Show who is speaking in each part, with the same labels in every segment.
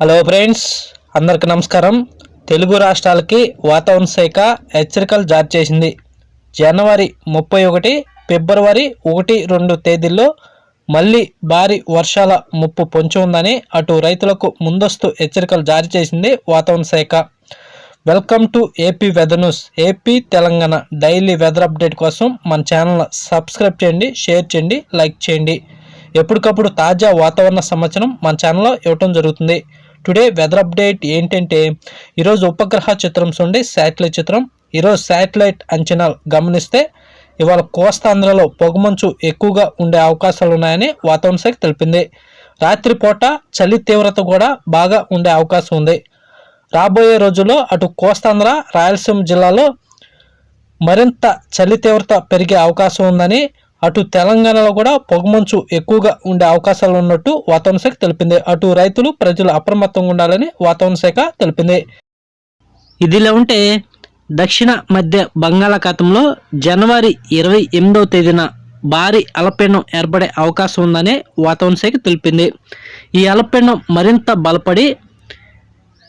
Speaker 1: Hello friends అందరికి నమస్కారం. తెలుగు రాష్ట్రాలకి వాతావరణ శాఖ హెచ్చరికలు జారీ చేసింది. జనవరి ముప్పై ఒకటి ఫిబ్రవరి ఒకటి రెండు తేదీల్లో మళ్ళీ భారీ వర్షాల ముప్పు పొంచి ఉందని అటు రైతులకు ముందస్తు హెచ్చరికలు జారీ చేసింది వాతావరణ శాఖ. Welcome to AP weather news. AP Telangana daily weather update కోసం మన ఛానల్ సబ్స్క్రైబ్ చేయండి షేర్ చేయండి లైక్ చేయండి. ఎప్పటికప్పుడు తాజా వాతావరణ సమాచారం మన ఛానల్లో ఇవ్వటం జరుగుతుంది. టుడే వెదర్ అప్డేట్ ఏంటంటే ఈరోజు ఉపగ్రహ చిత్రం చూడండి శాటిలైట్ చిత్రం. ఈరోజు శాటిలైట్ అంచనాలు గమనిస్తే ఇవాళ కోస్తాంధ్రలో పొగమంచు ఎక్కువగా ఉండే అవకాశాలు ఉన్నాయని వాతావరణ శాఖ తెలిపింది. రాత్రిపూట చలి తీవ్రత కూడా బాగా ఉండే అవకాశం ఉంది. రాబోయే రోజుల్లో అటు కోస్తాంధ్ర రాయలసీమ జిల్లాలో మరింత చలి తీవ్రత పెరిగే అవకాశం ఉందని అటు తెలంగాణలో కూడా పొగమంచు ఎక్కువగా ఉండే అవకాశాలు ఉన్నట్టు వాతావరణ శాఖ తెలిపింది. అటు రైతులు ప్రజలు అప్రమత్తంగా ఉండాలని వాతావరణ శాఖ తెలిపింది. ఇదిలా ఉంటే దక్షిణ మధ్య బంగాళాఖాతంలో జనవరి ఇరవై ఎనిమిదవ తేదీన భారీ అలపెండం ఏర్పడే అవకాశం ఉందని వాతావరణ శాఖ తెలిపింది. ఈ అలపెండం మరింత బలపడి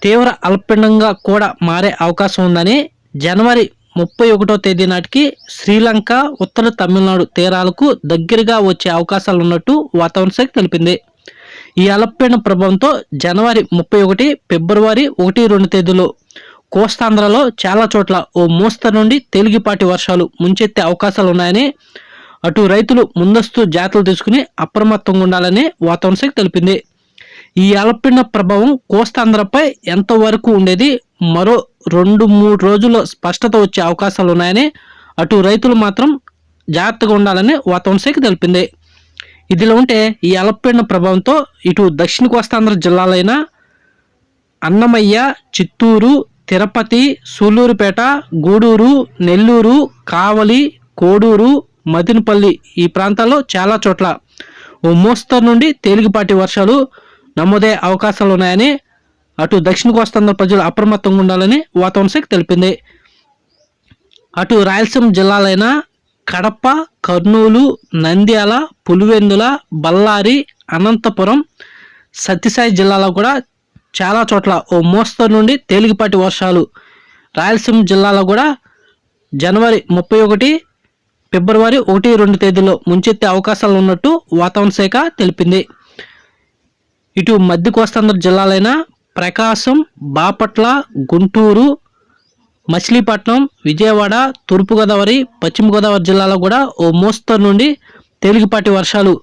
Speaker 1: తీవ్ర అల్పపిండంగా కూడా మారే అవకాశం ఉందని జనవరి ముప్పై ఒకటో తేదీ నాటికి శ్రీలంక ఉత్తర తమిళనాడు తీరాలకు దగ్గరగా వచ్చే అవకాశాలు ఉన్నట్టు వాతావరణ శాఖ తెలిపింది. ఈ అలపీడన ప్రభావంతో జనవరి ముప్పై ఒకటి ఫిబ్రవరి ఒకటి రెండు తేదీలో కోస్తాంధ్రలో చాలా చోట్ల ఓ మోస్తరు నుండి తేలిగిపాటి వర్షాలు ముంచెత్తే అవకాశాలు ఉన్నాయని అటు రైతులు ముందస్తు జాగ్రత్తలు తీసుకుని అప్రమత్తంగా ఉండాలని వాతావరణ శాఖ తెలిపింది. ఈ అల్పపీడన ప్రభావం కోస్తాంధ్రపై ఎంతవరకు ఉండేది? మరో రెండు మూడు రోజుల్లో స్పష్టత వచ్చే అవకాశాలు ఉన్నాయని అటు రైతులు మాత్రం జాగ్రత్తగా ఉండాలని వాతావరణ శాఖ తెలిపింది. ఇదిలో ఉంటే ఈ అల్పపీడన ప్రభావంతో ఇటు దక్షిణ కోస్తాంధ్ర జిల్లాలైన అన్నమయ్య చిత్తూరు తిరుపతి సూలూరుపేట గూడూరు నెల్లూరు కావలి కోడూరు మదినపల్లి ఈ ప్రాంతాల్లో చాలా చోట్ల ఓ మోస్తరు నుండి తేలికపాటి వర్షాలు నమోదయ్యే అవకాశాలు ఉన్నాయని అటు దక్షిణ కోస్తాంధ్ర ప్రజలు అప్రమత్తంగా ఉండాలని వాతావరణ శాఖ తెలిపింది. అటు రాయలసీమ జిల్లాలైన కడప కర్నూలు నంద్యాల పులివెందుల బళ్ళారి అనంతపురం సత్యసాయి జిల్లాలో కూడా చాలా చోట్ల ఓ మోస్తరు నుండి తేలికపాటి వర్షాలు. రాయలసీమ జిల్లాలో కూడా జనవరి ముప్పై ఒకటి ఫిబ్రవరి ఒకటి రెండు తేదీలో ముంచెత్తే అవకాశాలు ఉన్నట్టు వాతావరణ శాఖ తెలిపింది. ఇటు మధ్య కోస్తాంధ్ర జిల్లాలైన ప్రకాశం బాపట్ల గుంటూరు మచిలీపట్నం విజయవాడ తూర్పుగోదావరి పశ్చిమ గోదావరి జిల్లాలో కూడా ఓ మోస్తరు నుండి తేలికపాటి వర్షాలు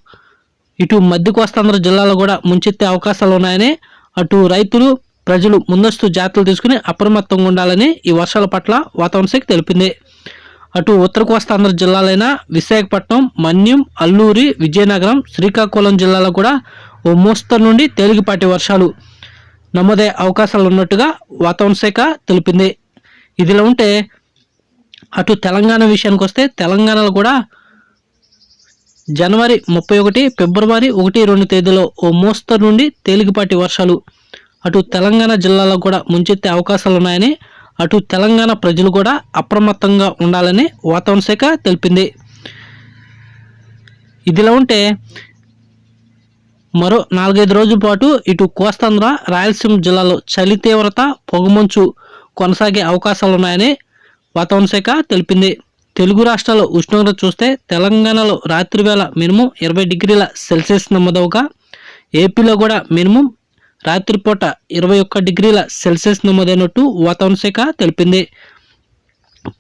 Speaker 1: ఇటు మధ్య కోస్తాంధ్ర జిల్లాలో కూడా ముంచెత్తే అవకాశాలు ఉన్నాయని అటు రైతులు ప్రజలు ముందస్తు జాగ్రత్తలు తీసుకుని అప్రమత్తంగా ఉండాలని ఈ వర్షాల పట్ల వాతావరణ శాఖ తెలిపింది. అటు ఉత్తర కోస్తాంధ్ర జిల్లాలైన విశాఖపట్నం మన్యం అల్లూరి విజయనగరం శ్రీకాకుళం జిల్లాలో కూడా ఓ మోస్తరు నుండి తేలికపాటి వర్షాలు నమోదయ్యే అవకాశాలు ఉన్నట్టుగా వాతావరణ శాఖ తెలిపింది. ఇదిలా ఉంటే అటు తెలంగాణ విషయానికి వస్తే తెలంగాణలో కూడా జనవరి ముప్పై ఒకటి ఫిబ్రవరి ఒకటి రెండు తేదీలో ఓ మోస్తరు నుండి తేలికపాటి వర్షాలు అటు తెలంగాణ జిల్లాలో కూడా ముంచెత్తే అవకాశాలు ఉన్నాయని అటు తెలంగాణ ప్రజలు కూడా అప్రమత్తంగా ఉండాలని వాతావరణ శాఖ తెలిపింది. ఇదిలా ఉంటే మరో నాలుగైదు రోజుల పాటు ఇటు కోస్తాంధ్ర రాయలసీమ జిల్లాలో చలి తీవ్రత పొగమంచు కొనసాగే అవకాశాలు ఉన్నాయని వాతావరణ శాఖ తెలిపింది. తెలుగు రాష్ట్రాల్లో ఉష్ణోగ్రత చూస్తే తెలంగాణలో రాత్రి వేళ మినిమం ఇరవై డిగ్రీల సెల్సియస్ నమోదవగా ఏపీలో కూడా మినిమం రాత్రిపూట ఇరవై ఒక్క డిగ్రీల సెల్సియస్ నమోదైనట్టు వాతావరణ శాఖ తెలిపింది.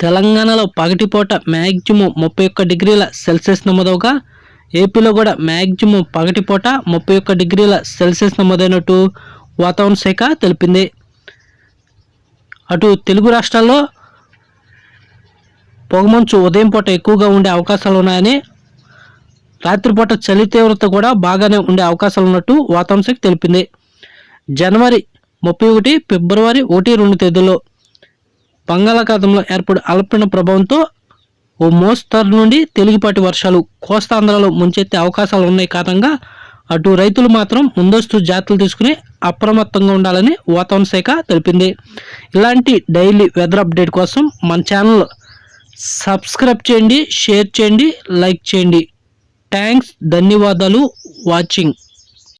Speaker 1: తెలంగాణలో పగటిపూట మ్యాక్సిమం ముప్పై ఒక్క డిగ్రీల సెల్సియస్ నమోదవగా ఏపీలో కూడా మ్యాక్సిమం పగటిపూట ముప్పై ఒక్క డిగ్రీల సెల్సియస్ నమోదైనట్టు వాతావరణ శాఖ తెలిపింది. అటు తెలుగు రాష్ట్రాల్లో పొగమంచు ఉదయం పూట ఎక్కువగా ఉండే అవకాశాలు ఉన్నాయని రాత్రిపూట చలి తీవ్రత కూడా బాగానే ఉండే అవకాశాలు ఉన్నట్టు వాతావరణ శాఖ తెలిపింది. జనవరి ముప్పై ఒకటి ఫిబ్రవరి ఒకటి రెండు తేదీల్లో బంగాళాఖాతంలో ఏర్పడే అల్పపీడన ప్రభావంతో ఓ మోస్తరు నుండి తేలికపాటి వర్షాలు కోస్తాంధ్రలో ముంచెత్తే అవకాశాలు ఉన్నాయి కారణంగా అటు రైతులు మాత్రం ముందస్తు జాగ్రత్తలు తీసుకుని అప్రమత్తంగా ఉండాలని వాతావరణ శాఖ తెలిపింది. ఇలాంటి డైలీ వెదర్ అప్డేట్ కోసం మన ఛానల్ సబ్స్క్రైబ్ చేయండి షేర్ చేయండి లైక్ చేయండి. థ్యాంక్స్ ధన్యవాదాలు వాచింగ్.